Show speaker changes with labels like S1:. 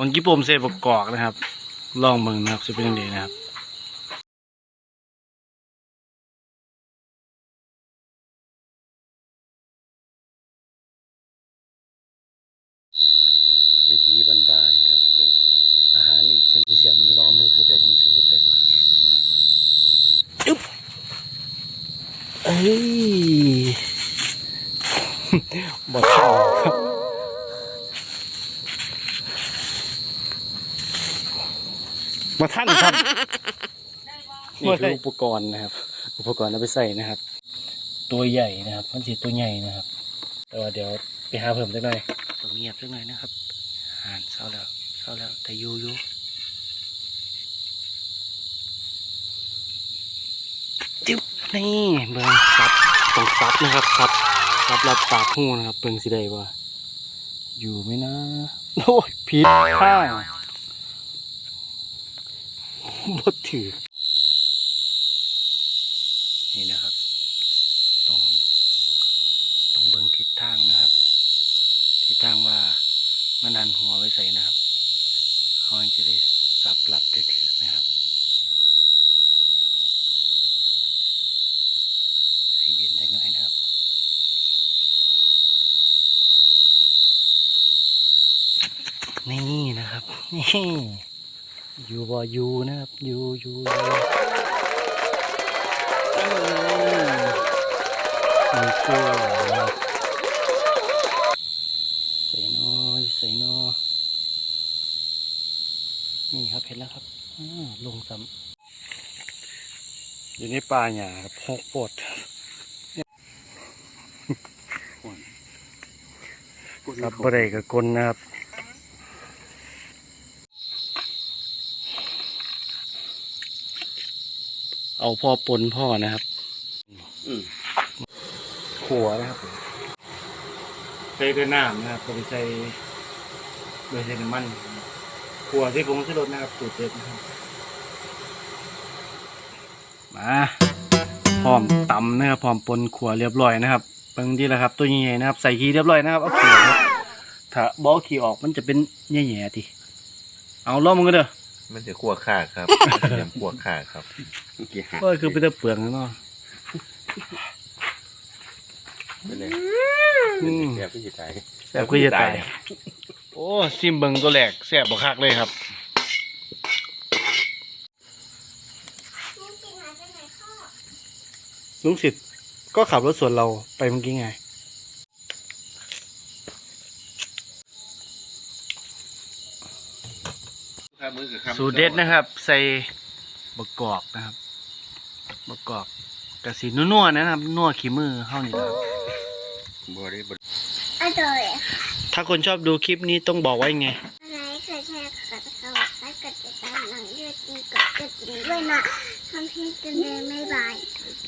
S1: บางกี่ปมเสปกอบนะครับ ลองเบิ่งนะครับจะเป็นยังไงนะครับวิธีบานๆครับ อาหารอีกชนิดเสียมือรอมือครูบอกผมเสียครบได้ปะอึ๊บเอ้ยบอดเข้าครับ มาท่านครับนี่คืออุปกรณ์นะครับ อุปกรณ์เอาไปใส่นะครับ ตัวใหญ่นะครับ มันสีตัวใหญ่นะครับแต่ว่าเดี๋ยวไปหาเพิ่มสักหน่อยต้องเงียบสักหน่อยนะครับอ่านเศร้าแล้วเศร้าแล้วแต่อยูอยูจิ๊บนี่เบิ่งซับต้องซับนะครับซับซับรับปากหูนะครับเบิ่งสิได้ว่าอยู่ไหมนะโอ้ยผิดข้าง บดถือ นี่นะครับต้องต้องเบิ่งทิศทางนะครับ ทิศทางว่ามันหันหัวไว้ใส่นะครับเขาจะได้สับหลับได้ถือนะครับใจเย็นได้หน่อยนะครับนี่นะครับนี่ อยู่บ่อยู่นะครับ อยู่อยู่อยู่มมีกล้วใส่นอใส่นอนี่ครับเห็นแล้วครับลงซ้ำอยู่ในป่าหญ้าครับหกปวดครับบริกับกลนะครับ เอาพ่อปนพ่อนะครับ
S2: อืม
S1: ขัวนะครับใส่ด้วยน้ำนะครับก็ไปใส่โดยใส่น้ำมันขัวใส่ผงชูรสนะครับสูตรเด็ดนะครับมาพร้อมตำนะครับพร้อมปนขัวเรียบร้อยนะครับเบิ่งดีแล้วครับ ตัวใหญ่ๆนะครับ ใส่ขี้เรียบร้อยนะครับเอาขี้ออกครับถ้าบเอาขี้ออกมันจะเป็นแย่ๆทีเอาล่อมึงกันเด้อ
S2: มันจะขั่วขาครับมันจะขั่วขาครับ
S1: ก็คือเป็นตะเปลืองนะเนาะ
S2: เป็นไง
S1: อืม
S2: แซ่บที่สุดท้าย
S1: แซ่บคือจะตายโอ้ซิมเบิงตัวแหลกแซ่บบักคักเลยครับลุงสิทธิ์ก็ขับรถสวนเราไปเมื่อกี้ไง สูตรเด็ดนะครับ ใส่บกกอกนะครับบกกอกกระสีนัวๆนะครับนัวขี้มือเข้านี่นะครับ
S2: บัวได้บ
S3: อร่อย
S1: ถ้าคนชอบดูคลิปนี้ต้องบอกไว้ไง
S3: อะไรเคยแค่กัดเขาและกัดติดตามหลังยืดดีกับกระดิ่งด้วยนะทำให้กันเลยไม่บาย
S1: ค่ะ